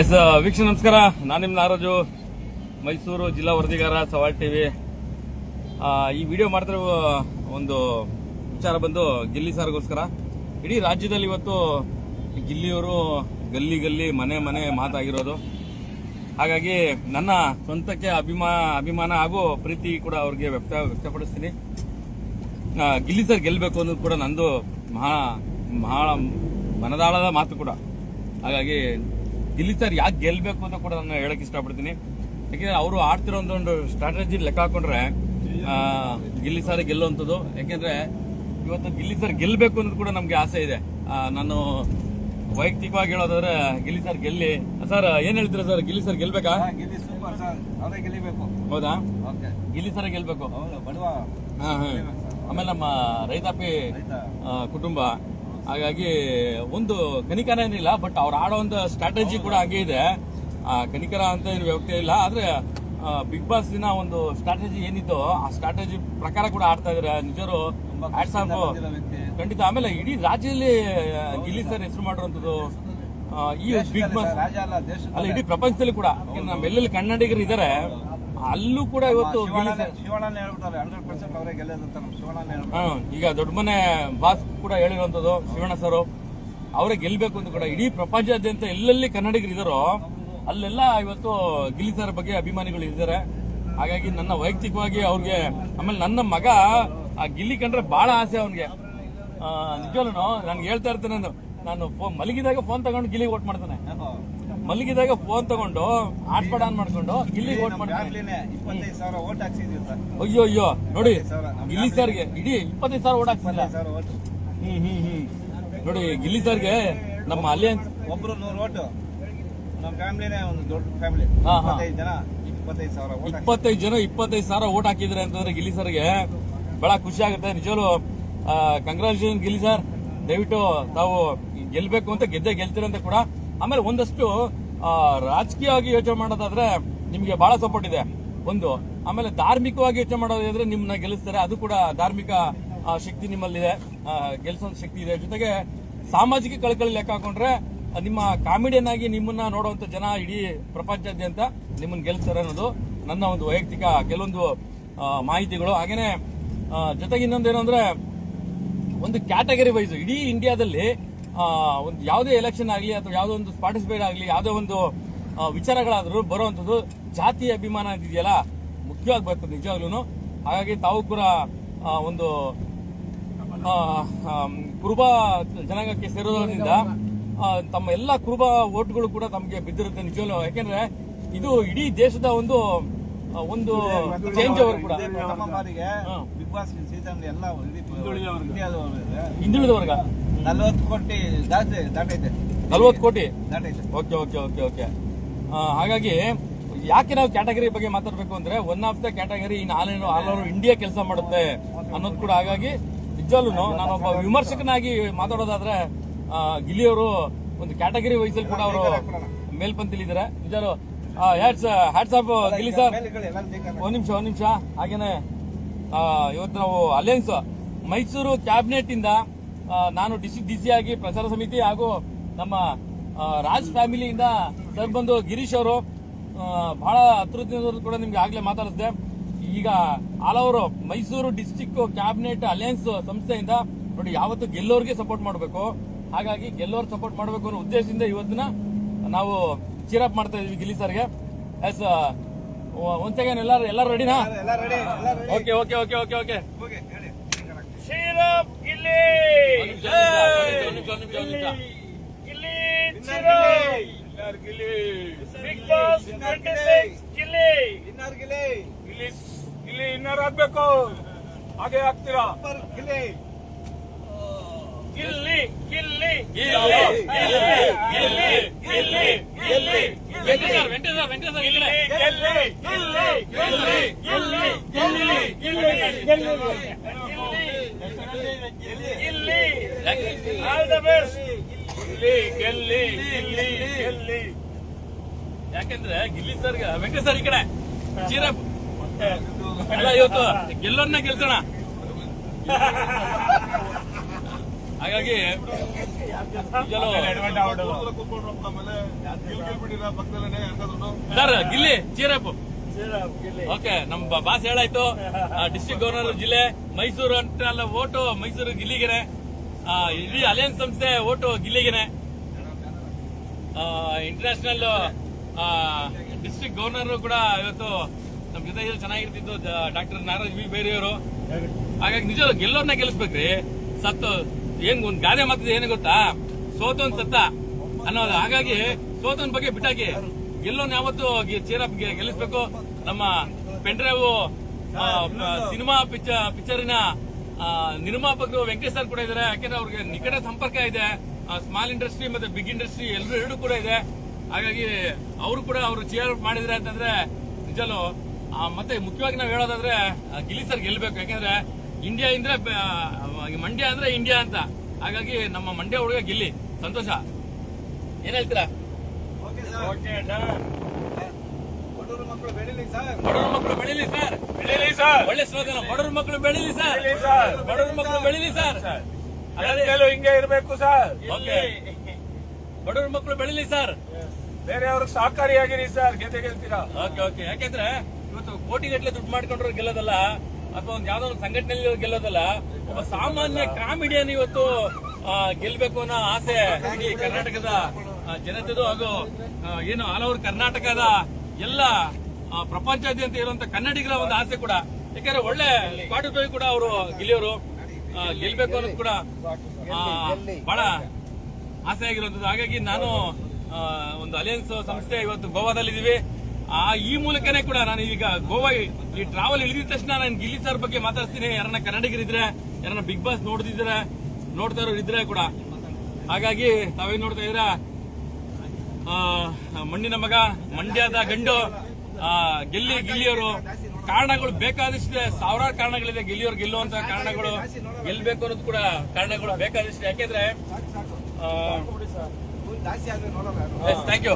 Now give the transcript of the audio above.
S ವೀಕ್ಷಣ ನಮಸ್ಕಾರ. ನಾನು ನಿಮ್ಮ ನಾರಾಜು. ಮೈಸೂರು ಜಿಲ್ಲಾ ವರದಿಗಾರ ಸವಾಲ್ ಟಿವಿ. ಈ ವಿಡಿಯೋ ಮಾಡ್ತಿರೋ ಒಂದು ವಿಚಾರ ಬಂದು ಗಿಲ್ಲಿ ಸರ್ಗೋಸ್ಕರ. ಇಡೀ ರಾಜ್ಯದಲ್ಲಿ ಇವತ್ತು ಗಿಲ್ಲಿಯವರು ಗಲ್ಲಿ ಗಲ್ಲಿ ಮನೆ ಮನೆ ಮಾತಾಗಿರೋದು. ಹಾಗಾಗಿ ನನ್ನ ಸ್ವಂತಕ್ಕೆ ಅಭಿಮಾ, ಅಭಿಮಾನ ಹಾಗೂ ಪ್ರೀತಿ ಕೂಡ ಅವ್ರಿಗೆ ವ್ಯಕ್ತ, ವ್ಯಕ್ತಪಡಿಸ್ತೀನಿ. ಗಿಲ್ಲಿ ಸರ್ ಗೆಲ್ಲಬೇಕು ಅನ್ನೋದು ಕೂಡ ನಂದು ಮಹಾ ಮಹಾ ಮನದಾಳದ ಮಾತು ಕೂಡ. ಹಾಗಾಗಿ ಗಿಲ್ಲಿ ಸರ್ ಯಾಕೆ ಗೆಲ್ಲಬೇಕು ಅಂತ ಕೂಡ ನಾನು ಹೇಳಕ್ ಇಷ್ಟಪಡ್ತೀನಿ. ಯಾಕೆಂದ್ರೆ ಅವರು ಆಡ್ತಿರೋ ಒಂದು ಸ್ಟ್ರಾಟಜಿ ಲೆಕ್ಕ ಹಾಕೊಂಡ್ರೆ ಗಿಲ್ಲಿ ಸರ್ ಗೆಲ್ಲುವಂಥದ್ದು. ಯಾಕೆಂದ್ರೆ ಇವತ್ತು ಗಿಲ್ಲಿ ಸರ್ ಗೆಲ್ಲಬೇಕು ಅನ್ನೋದು ಕೂಡ ನಮ್ಗೆ ಆಸೆ ಇದೆ. ನಾನು ವೈಯಕ್ತಿಕವಾಗಿ ಹೇಳೋದಾದ್ರೆ ಗಿಲ್ಲಿ ಸರ್ ಗೆಲ್ಲಿ. ಸರ್ ಏನ್ ಹೇಳ್ತೀರಾ ಸರ್ ಗಿಲ್ಲಿ ಸರ್ ಗೆಲ್ಬೇಕಾ? ಹೌದಾ? ಓಕೆ. ಗಿಲ್ಲಿ ಸರ್ ಗೆಲ್ಬೇಕು. ಆಮೇಲೆ ನಮ್ಮ ರೈತಾಪಿ ರೈತ. ಕುಟುಂಬ. ಹಾಗಾಗಿ ಒಂದು ಕನಿಕರ ಏನಿಲ್ಲ ಬಟ್ ಅವ್ರು ಆಡೋ ಒಂದು ಸ್ಟ್ರಾಟಜಿ ಕೂಡ ಹಂಗೆ ಇದೆ. ಆ, ಕನಿಕರ ಅಂತ ಏನು ವ್ಯವಸ್ಥೆ ಇಲ್ಲ ಆದ್ರೆ ಬಿಗ್ ಬಾಸ್ ದಿನ ಒಂದು ಸ್ಟ್ರಾಟಜಿ ಏನಿತ್ತು ಆ ಸ್ಟ್ರಾಟಜಿ ಪ್ರಕಾರ ಕೂಡ ಆಡ್ತಾ ಇದಾರೆ. ನಿಜರು ಖಂಡಿತ ಆಮೇಲೆ ಇಡೀ ರಾಜ್ಯದಲ್ಲಿ ಗಿಲ್ಲಿ ಸರ್ ಹೆಸರು ಮಾಡಿರುವಂತದ್ದು ಈ ಬಿಗ್ ಬಾಸ್ ಅಲ್ಲ ಇಡೀ ಪ್ರಪಂಚದಲ್ಲಿ ಕೂಡ ಯಾಕಂದ್ರೆ ನಮ್ಮ ಎಲ್ಲೆಲ್ಲಿ ಕನ್ನಡಿಗರು ಇದಾರೆ ಅಲ್ಲೂ ಕೂಡ ಇವತ್ತು ಈಗ ದೊಡ್ಡ ಮನೆ ಬಾಸ್ ಕೂಡ ಹೇಳಿರುವಂತದ್ದು ಶಿವಣ್ಣ ಸರ್. ಅವರೇ ಗೆಲ್ಬೇಕು ಅಂತ ಕೂಡ ಇಡೀ ಪ್ರಪಂಚದಾದ್ಯಂತ ಎಲ್ಲೆಲ್ಲಿ ಕನ್ನಡಿಗರು ಇದಾರೋ ಅಲ್ಲೆಲ್ಲ ಇವತ್ತು ಗಿಲ್ಲಿ ಸರ್ ಬಗ್ಗೆ ಅಭಿಮಾನಿಗಳು ಇದ್ದಾರೆ. ಹಾಗಾಗಿ ನನ್ನ ವೈಯಕ್ತಿಕವಾಗಿ ಅವ್ರಿಗೆ ಆಮೇಲೆ ನನ್ನ ಮಗ ಆ ಗಿಲ್ಲಿ ಕಂಡ್ರೆ ಬಹಳ ಆಸೆ ಅವನಿಗೆ. ನಿಜವಲ್ಲೂ ನಾನು ಹೇಳ್ತಾ ಇರ್ತೇನೆ ನಾನು. ಮಲಗಿದಾಗ ಫೋನ್ ತಗೊಂಡು ಗಿಲ್ಲಿಗೆ ಓಟ್ ಮಾಡ್ತಾನೆ. ಮಲಗಿದಾಗ ಫೋನ್ ತಗೊಂಡು ಹಾಟ್ಸ್ಪಾಟ್ ಆನ್ ಮಾಡ್ಕೊಂಡು ಇಲ್ಲಿ ಓಟ್ ಮಾಡ್ತಾರೆ ಇಪ್ಪತ್ತೈದು ಸಾವಿರ ಓಟ್ ಹಾಕ್ಸಿದೀವಿ ಸರ್. ಅಯ್ಯೋ ಅಯ್ಯೋ ನೋಡಿ ಗಿಲ್ಲಿ ಸರ್ಗೆ ಇಡೀ ಇಪ್ಪತ್ತೈದು ಸಾವಿರ ಓಟ್ ಹಾಕ್ಸಿಲ್ಲ ಹ್ಮ್ ಹ್ಮ್ ಹ್ಮ್. ನೋಡಿ ಗಿಲ್ಲಿ ಸರ್ಗೆ ನಮ್ಮ ಅಲಿಯನ್ಸ್ ಒಬ್ರು ನೂರು ಓಟು ನಮ್ಮ ಫ್ಯಾಮಿಲಿನೇ ಒಂದು ದೊಡ್ಡ ಫ್ಯಾಮಿಲಿ. ಹಾ, ಹಾ. ಇಪ್ಪತ್ತೈದು ಜನ ಇಪ್ಪತ್ತೈದು ಸಾವಿರ ಇಪ್ಪತ್ತೈದು ಜನ ಇಪ್ಪತ್ತೈದು ಸಾವಿರ ಓಟ್ ಹಾಕಿದ್ರೆ ಅಂತಂದ್ರೆ ಗಿಲ್ಲಿ ಸರ್ಗೆ ಬಹಳ ಖುಷಿ ಆಗುತ್ತೆ. ನಿಜವೂ ಕಂಗ್ರಾಚುಲೇಷನ್ ಗಿಲ್ಲಿ ಸರ್. ದಯವಿಟ್ಟು ತಾವು ಗೆಲ್ಬೇಕು ಅಂತ ಗೆದ್ದೆ ಗೆಲ್ತೀರಂತ ಕೂಡ. ಆಮೇಲೆ ಒಂದಷ್ಟು ರಾಜಕೀಯವಾಗಿ ಯೋಚನೆ ಮಾಡೋದಾದ್ರೆ ನಿಮಗೆ ಬಹಳ ಸಪೋರ್ಟ್ ಇದೆ. ಒಂದು, ಆಮೇಲೆ ಧಾರ್ಮಿಕವಾಗಿ ಯೋಚನೆ ಮಾಡೋದಾದ್ರೆ ನಿಮ್ಮನ್ನ ಗೆಲ್ಲಿಸ್ತಾರೆ. ಅದು ಕೂಡ ಧಾರ್ಮಿಕ ಶಕ್ತಿ ನಿಮ್ಮಲ್ಲಿದೆ. ಗೆಲ್ಸೋ ಶಕ್ತಿ ಇದೆ. ಜೊತೆಗೆ ಸಾಮಾಜಿಕ ಕಳಕಳಿ ಲೆಕ್ಕ ಹಾಕೊಂಡ್ರೆ ನಿಮ್ಮ ಕಾಮಿಡಿಯನ್ ಆಗಿ ನಿಮ್ಮನ್ನ ನೋಡುವಂತ ಜನ ಇಡೀ ಪ್ರಪಂಚಾದ್ಯಂತ ನಿಮ್ಮನ್ನ ಗೆಲ್ಸ್ತಾರೆ ಅನ್ನೋದು ನನ್ನ ಒಂದು ವೈಯಕ್ತಿಕ ಕೆಲವೊಂದು ಮಾಹಿತಿಗಳು. ಹಾಗೇನೆ ಜೊತೆಗೆ ಇನ್ನೊಂದೇನು ಅಂದ್ರೆ ಒಂದು ಕ್ಯಾಟಗರಿ ವೈಸ್ ಇಡೀ ಇಂಡಿಯಾದಲ್ಲಿ ಒಂದು ಯಾವುದೇ ಎಲೆಕ್ಷನ್ ಆಗಲಿ ಅಥವಾ ಯಾವುದೋ ಒಂದು ಪಾರ್ಟಿಸಿಪೇಟ್ ಆಗಲಿ ಯಾವುದೋ ಒಂದು ವಿಚಾರಗಳಾದರೂ ಬರುವಂಥದ್ದು ಜಾತಿ ಅಭಿಮಾನ ಇದೆಯಲ್ಲ ಮುಖ್ಯವಾಗಿ ಬರ್ತದೆ ನಿಜವಾಗ್ಲೂ ಹಾಗಾಗಿ ತಾವು ಕೂಡ ಒಂದು ಕುರುಬ ಜನಾಂಗಕ್ಕೆ ಸೇರೋದ್ರಿಂದ ತಮ್ಮ ಎಲ್ಲ ಕುರುಬ ಓಟ್ಗಳು ಕೂಡ ತಮಗೆ ಬಿದ್ದಿರುತ್ತೆ ನಿಜವಾಗ್ಲೂ. ಯಾಕೆಂದ್ರೆ ಇದು ಇಡೀ ದೇಶದ ಒಂದು ಒಂದು ಚೇಂಜ್ ಅವರು ಕೂಡ. ಬಿಗ್ ಬಾಸ್ ಸೀಸನ್ ಎಲ್ಲ ಹಿಂದುಳಿದ ವರ್ಗ ನಲ್ವತ್ತು ಕೋಟಿ ಜಾಸ್ತಿ ದಾಟೈತೆ. ನಲ್ವತ್ತು ಕೋಟಿ? ದಾಟೈತೆ. Okay okay okay okay. ಹಾಗಾಗಿ ಯಾಕೆ ನಾವು ಕ್ಯಾಟಗರಿ ಬಗ್ಗೆ ಮಾತಾಡಬೇಕು ಅಂದ್ರೆ one of the category in all all over India ಕೆಲಸ ಮಾಡುತ್ತೆ ಅನ್ನೋದು ಕೂಡ ಹಾಗಾಗಿ ನಿಜವಾಗ್ಲೂ ನಾನೊಬ್ಬ ವಿಮರ್ಶಕನಾಗಿ ಮಾತಾಡೋದಾದ್ರೆ ಗಿಲಿಯವರು ಒಂದು ಕ್ಯಾಟಗರಿ ವಯಸ್ಸಲ್ಲಿ ಕೂಡ ಅವರು ಮೇಲ್ಪಂತಿಲಿದ್ದಾರೆ ನಿಜರು hats hats off Gilli sir. ಒಂದ್ ನಿಮಿಷ ಒಂದ್ ನಿಮಿಷ. ಹಾಗೇನೆ ಇವತ್ತು ನಾವು ಅಲಯನ್ಸ್ ಮೈಸೂರು ಕ್ಯಾಬಿನೆಟ್ ಇಂದ ನಾನು ಡಿಸಿ ಡಿಸಿ ಆಗಿ ಪ್ರಚಾರ ಸಮಿತಿ ಹಾಗೂ ನಮ್ಮ ರಾಜ್ ಫ್ಯಾಮಿಲಿಯಿಂದ ಸರ್ ಬಂದು ಗಿರೀಶ್ ಅವರು ಬಹಳ ಹತ್ರದಿಂದ ಕೂಡ ನಿಮ್ಗೆ ಆಗ್ಲೇ ಮಾತಾಡಿಸಿದೆ. ಈಗ all over Mysuru district cabinet alliance ಸಂಸ್ಥೆಯಿಂದ ನೋಡಿ ಯಾವತ್ತು ಗೆಲ್ಲೋರ್ಗೆ ಸಪೋರ್ಟ್ ಮಾಡಬೇಕು. ಹಾಗಾಗಿ ಗೆಲ್ಲೋರ್ ಸಪೋರ್ಟ್ ಮಾಡಬೇಕು ಅನ್ನೋ ಉದ್ದೇಶದಿಂದ ಇವತ್ತಿನ ನಾವು ಚೀರಪ್ ಮಾಡ್ತಾ ಇದೀವಿ ಗಿಲ್ಲಿ ಸರ್ಗೆ. ಎಸ್ ಒಂದ್ ಸೆಕೆಂಡ್ ಎಲ್ಲಾರು ಎಲ್ಲಾರು ರೆಡಿನಾ okay okay okay okay okay ಹೋಗಿ ಹೇಳಿ Shriram Gilli Gilli Gilli Bigg Boss Gilli winner Gilli Gilli Gilli winner ಆಗ್ಬೇಕು. ಹಾಗೆ ಆಗ್ತೀರಾ? ಸೂಪರ್ ಗಿಲಿ ಗಿಲ್ಲಿ ಗಿಲ್ಲಿ ಗಿಲ್ಲಿ ಗಿಲ್ಲಿ ಗಿಲ್ಲಿ ಗಿಲ್ಲಿ ವೆಂಕಟೇಶ್ವರ ವೆಂಕಟೇಶ್ವರ ವೆಂಕಟೇಶ್ವರ ಗಿಲ್ಲಿ ಗಿಲ್ಲಿ ಯಾಕೆಂದ್ರೆ ಗಿಲ್ಲಿ ಸರ್ ವೆಂಕಟೇಶ್ ಸರ್ ಈ ಕಡೆ. ಚೀರಪ್ ಇವತ್ತು ಗೆಲ್ಲೋನ್ನ ಗೆಲ್ಸೋಣ. ಹಾಗಾಗಿ sir Gilli cheer up okay ನಮ್ಮ ಬಾಸ್ ಹೇಳಾಯ್ತು. ಡಿಸ್ಟ್ರಿಕ್ಟ್ ಗವರ್ನರ್ ಜಿಲ್ಲೆ ಮೈಸೂರು ಅಂತ ಅಲ್ಲ ಓಟು ಮೈಸೂರು ಗಿಲ್ಲಿಗೆನೆ. ಆ, ಇಡೀ ಅಲಯನ್ಸ್ ಸಂಸ್ಥೆ ಓಟು ಗಿಲ್ಲಿಗೆನೆ. ಇಂಟರ್ನ್ಯಾಷನಲ್ ಡಿಸ್ಟ್ರಿಕ್ಟ್ ಗವರ್ನರ್ ಕೂಡ ಇವತ್ತು ನಮ್ ಜೊತೆ ಚೆನ್ನಾಗಿರ್ತಿತ್ತು ಚೆನ್ನಾಗಿರ್ತಿದ್ದು ಡಾಕ್ಟರ್ ನಾರಾಜ್ ಬಿ ಬೇರೆಯವರು. ಹಾಗಾಗಿ ನಿಜ ಗೆಲ್ಲೋರ್ನ ಗೆಲ್ಲಿಸ್ಬೇಕ್ರಿ. ಸತ್ತು. ಏನ್ ಒಂದ್ ಗಾದೆ ಮಾತಿದೆ ಏನು ಗೊತ್ತಾ? ಸೋತೋನ್ ಸತ್ತ. ಅನ್ನೋದು. ಹಾಗಾಗಿ ಸೋತೋನ್ ಬಗ್ಗೆ ಬಿಟ್ಟಾಕಿ. ಗೆಲ್ಲೋನ್ ಯಾವತ್ತು ಚೀರಪ್ ಗೆಲ್ಲಿಸ್ಬೇಕು. ನಮ್ಮ ಪೆಂಡ್ರೈವ್ ಸಿನಿಮಾ ಪಿಕ್ಚರಿನ ನಿರ್ಮಾಪಕರು ವೆಂಕಟೇಶ್ ಸರ್ ಕೂಡ ಇದ್ದಾರೆ ಯಾಕೆಂದ್ರೆ ಅವ್ರಿಗೆ ನಿಕಟ ಸಂಪರ್ಕ ಇದೆ. ಸ್ಮಾಲ್ ಇಂಡಸ್ಟ್ರಿ ಮತ್ತೆ ಬಿಗ್ ಇಂಡಸ್ಟ್ರಿ ಎಲ್ಲರೂ ಎರಡು ಕೂಡ ಇದೆ. ಹಾಗಾಗಿ ಅವರು ಕೂಡ ಅವರು ಚೇರ್ ಮಾಡಿದ್ರೆ ಅಂತಂದ್ರೆ ನಿಜಲು ಮತ್ತೆ ಮುಖ್ಯವಾಗಿ ನಾವು ಹೇಳೋದಾದ್ರೆ ಗಿಲ್ಲಿ ಸರ್ ಗೆಲ್ಬೇಕು. ಯಾಕಂದ್ರೆ ಇಂಡಿಯಾ ಆ, ಮಂಡ್ಯ ಅಂದ್ರೆ ಇಂಡಿಯಾ ಅಂತ. ಹಾಗಾಗಿ ನಮ್ಮ ಮಂಡ್ಯ ಹುಡುಗ ಗಿಲ್ಲಿ. ಸಂತೋಷ. ಏನ್ ಹೇಳ್ತೀರಾ? Okay sir. ಬಡವರು ಮಕ್ಕಳು ಬೆಳಿಲಿ ಸರ್. ಬಡವ್ರ ಮಕ್ಕಳು ಬೆಳೀಲಿ ಸರ್. ಬೆಳೀಲಿ ಸರ್. ಒಳ್ಳೆ ಸ್ಲೋಗನ ಬಡವ್ರ ಮಕ್ಕಳು ಬೆಳೀಲಿ ಸರ್. ಬಡವ್ರ ಮಕ್ಕಳು ಬೆಳೀಲಿ ಸರ್. ಹಾಗಾದ್ರೆ ಎಲ್ಲೂ ಹಿಂಗೆ ಇರಬೇಕು ಸರ್. ಓಕೆ. ಬಡವ್ರ ಮಕ್ಕಳು ಬೆಳೀಲಿ ಸರ್. ಬೇರೆಯವ್ರಿಗೆ ಸಹಕಾರಿಯಾಗಿರಿ ಸರ್. ಗೆದ್ದೆ ಗೆಲ್ತೀರಾ? Okay okay. ಯಾಕೆಂದ್ರೆ ಇವತ್ತು ಕೋಟಿಗಟ್ಟಲೆ ದುಡ್ಡು ಮಾಡ್ಕೊಂಡ್ರು ಗೆಲ್ಲೋದಲ್ಲ. ಅಥವಾ ಒಂದು ಯಾವ್ದೋ ಒಂದು ಸಂಘಟನೆಯಲ್ಲಿ ಗೆಲ್ಲೋದಲ್ಲ, ಒಬ್ಬ ಸಾಮಾನ್ಯ ಕಾಮಿಡಿಯನ್ ಇವತ್ತು ಗೆಲ್ಬೇಕು ಅನ್ನೋ ಆಸೆ ಇಡೀ ಕರ್ನಾಟಕದ ಜನತೆದು ಹಾಗೂ ಏನು ಆಲ್ ಓವರ್ ಕರ್ನಾಟಕದ ಎಲ್ಲ ಪ್ರಪಂಚಾದ್ಯಂತ ಇರುವಂತ ಕನ್ನಡಿಗರ ಒಂದು ಆಸೆ ಕೂಡ. ಯಾಕಂದ್ರೆ ಒಳ್ಳೆ ಪಾಠ ಕೂಡ ಅವರು ಗೆಲಿಯೋರು ಗೆಲ್ಬೇಕು ಅನ್ನೋದು ಕೂಡ ಬಹಳ ಆಸೆ ಆಗಿರುವಂತದ್ದು ಹಾಗಾಗಿ ನಾನು ಒಂದು ಅಲಯನ್ಸ್ ಸಂಸ್ಥೆ ಇವತ್ತು ಗೋವಾದಲ್ಲಿದ್ದೀವಿ. ಆ, ಈ ಮೂಲಕನೇ ಕೂಡ ನಾನು ಈಗ ಗೋವಾ ಈ ಟ್ರಾವೆಲ್ ಇಳಿದ ತಕ್ಷಣ ನಾನು ಗಿಲ್ಲಿ ಸರ್ ಬಗ್ಗೆ ಮಾತಾಡ್ತೀನಿ. ಯಾರನ್ನ ಕನ್ನಡಿಗರಿದ್ರೆ, ಯಾರನ್ನ ಬಿಗ್ ಬಾಸ್ ನೋಡ್ತಿದ್ರೆ ನೋಡ್ತಾ ಇರೋರು ಇದ್ರೆ ಕೂಡ. ಹಾಗಾಗಿ ತಾವೇನ್ ನೋಡ್ತಾ ಇದ್ರ ಮಣ್ಣಿನ ಮಗ, ಮಂಡ್ಯದ ಗಂಡು ಗೆಲ್ಲಿ ಗಿಲ್ಲಿಯವರು. ಕಾರಣಗಳು ಬೇಕಾದಷ್ಟಿದೆ ಸಾವಿರಾರು ಕಾರಣಗಳಿದೆ. ಗೆಲ್ಲಿಯವರು ಗೆಲ್ಲುವಂತ ಕಾರಣಗಳು ಗೆಲ್ಬೇಕು ಅನ್ನೋದು ಕೂಡ ಕಾರಣಗಳು ಬೇಕಾದಷ್ಟಿದೆ ಯಾಕೆಂದ್ರೆ ಥ್ಯಾಂಕ್ ಯು